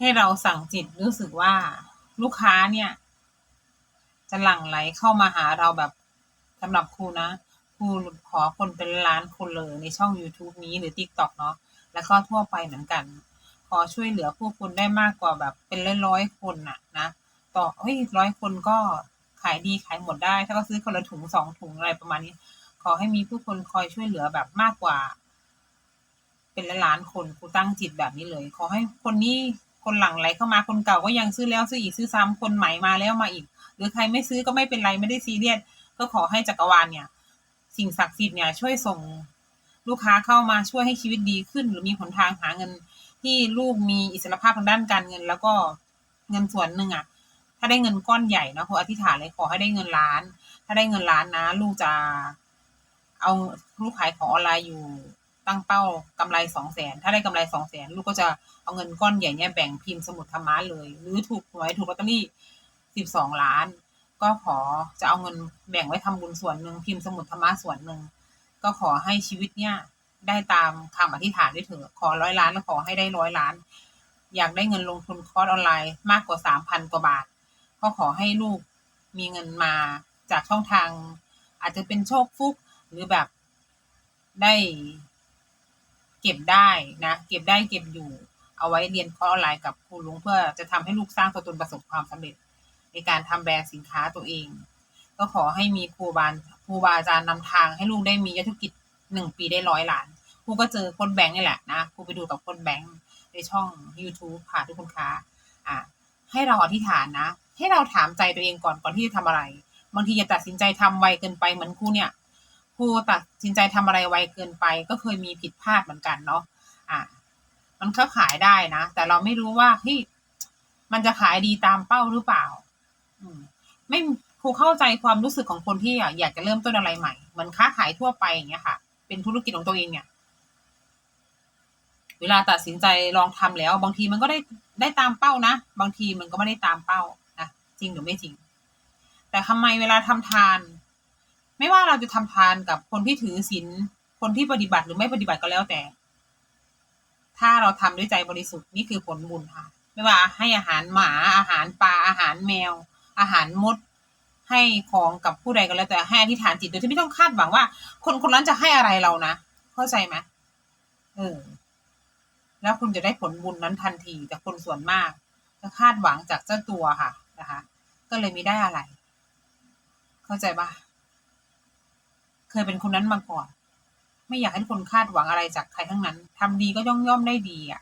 ให้เราสั่งจิตรู้สึกว่าลูกค้าเนี่ย จะหลั่งไหลเข้ามาหาเราแบบสำหรับครูนะครูขอคนเป็นล้านคนเลยในช่อง YouTube นี้หรือ TikTok เนาะแล้วก็ทั่วไปเหมือนกัน ขอช่วยเหลือผู้คนได้มากกว่าแบบเป็นร้อยๆคนน่ะนะต่อเฮ้ยร้อยคนก็ขายดีขายหมดได้ ถ้าก็ซื้อคนละถุงสองถุงอะไรประมาณนี้ ขอให้มีผู้คนคอยช่วยเหลือแบบมากกว่า เป็นล้านคนครูตั้งจิตแบบนี้เลย ขอให้คนนี้ คนหลังไหลเข้ามาคนเก่าก็ยังซื้อแล้วซื้ออีกซื้อซ้ำคนใหม่มาแล้วมาอีก หรือใครไม่ซื้อก็ไม่เป็นไรไม่ได้ซีเรียสก็ขอให้จักรวาลเนี่ย สิ่งศักดิ์สิทธิ์เนี่ยช่วยส่งลูกค้าเข้ามาช่วยให้ชีวิตดีขึ้น หรือมีหนทางหาเงินที่ลูกมีอิสรภาพทางด้านการเงิน แล้วก็เงินส่วนหนึ่งอะถ้าได้เงินก้อนใหญ่นะขออธิษฐานเลยขอให้ได้เงินล้าน ถ้าได้เงินล้านนะ ลูกจะเอาลูกขายของออนไลน์อยู่ ตั้งเป้ากำไรสองแสนถ้าได้กำไรสองแสนลูกก็จะเอาเงินก้อนใหญ่เนี่ยแบ่งพิมพ์สมุดธรรมะเลย หรือถูกหวยถูกลอตเตอรี่สิบสองล้าน ก็ขอจะเอาเงินแบ่งไว้ทำบุญส่วนหนึ่งพิมพ์สมุดธรรมะส่วนหนึ่งก็ขอให้ชีวิตเนี่ยได้ตามคำอธิษฐานด้วยเถอะขอร้อยล้านแล้วขอให้ได้ร้อยล้าน อยากได้เงินลงทุนคอร์สออนไลน์มากกว่าสามพันกว่าบาท ก็ขอให้ลูกมีเงินมาจากช่องทาง อาจจะเป็นโชคฟุกหรือแบบได้ เก็บได้นะ เก็บได้เก็บอยู่ เอาไว้เรียนคอร์สออนไลน์กับครูลุงเพื่อจะทำให้ลูกสร้างตัวตนประสบความสำเร็จ ในการทำแบรนด์สินค้าตัวเอง ก็ขอให้มีครูบาครูบาอาจารย์นำทางให้ลูกได้มียธุรกิจหนึ่งปีได้ร้อยล้านครูก็เจอคนแบงค์นี่แหละนะครูไปดูกับคนแบงค์ในช่อง YouTube ค่ะทุกคนคะอะให้เราอธิษฐานนะ ให้เราถามใจตัวเองก่อนก่อนที่จะทำอะไร บางทีอย่าตัดสินใจทำไวเกินไปเหมือนครูเนี่ย รูตัดสินใจทำอะไรไวเกินไป ก็เคยมีผิดพลาดเหมือนกันเนาะอะมันก็ขายได้นะ แต่เราไม่รู้ว่าเฮ้ยมันจะขายดีตามเป้าหรือเปล่า อืม ไม่ครูเข้าใจความรู้สึกของคนที่อะอยากจะเริ่มต้นอะไรใหม่ เหมือนค้าขายทั่วไปอย่างเงี้ยค่ะ เป็นธุรกิจของตัวเองเนี่ย เวลาตัดสินใจลองทำแล้ว บางทีมันก็ได้ได้ตามเป้านะ บางทีมันก็ไม่ได้ตามเป้านะจริงหรือไม่จริง แต่ทำไมเวลาทำทาน ไม่ว่าเราจะทำทานกับคนที่ถือศีลคนที่ปฏิบัติหรือไม่ปฏิบัติก็แล้วแต่ ถ้าเราทำด้วยใจบริสุทธิ์นี่คือผลบุญค่ะ ไม่ว่าให้อาหารหมาอาหารปลาอาหารแมว อาหารมด ให้ของกับผู้ใดก็แล้วแต่ให้อธิษฐานจิตโดยที่ไม่ต้องคาดหวังว่า คนคนนั้นจะให้อะไรเรานะเข้าใจไหมเออแล้วคุณจะได้ผลบุญนั้นทันทีแต่คนส่วนมากจะคาดหวังจากเจ้าตัวค่ะนะคะ ก็เลยไม่ได้อะไร เข้าใจปะ เคยเป็นคนนั้นมาก่อน ไม่อยากให้คนคาดหวังอะไรจากใครทั้งนั้น ทำดีก็ย่อมย่อมได้ดีอะ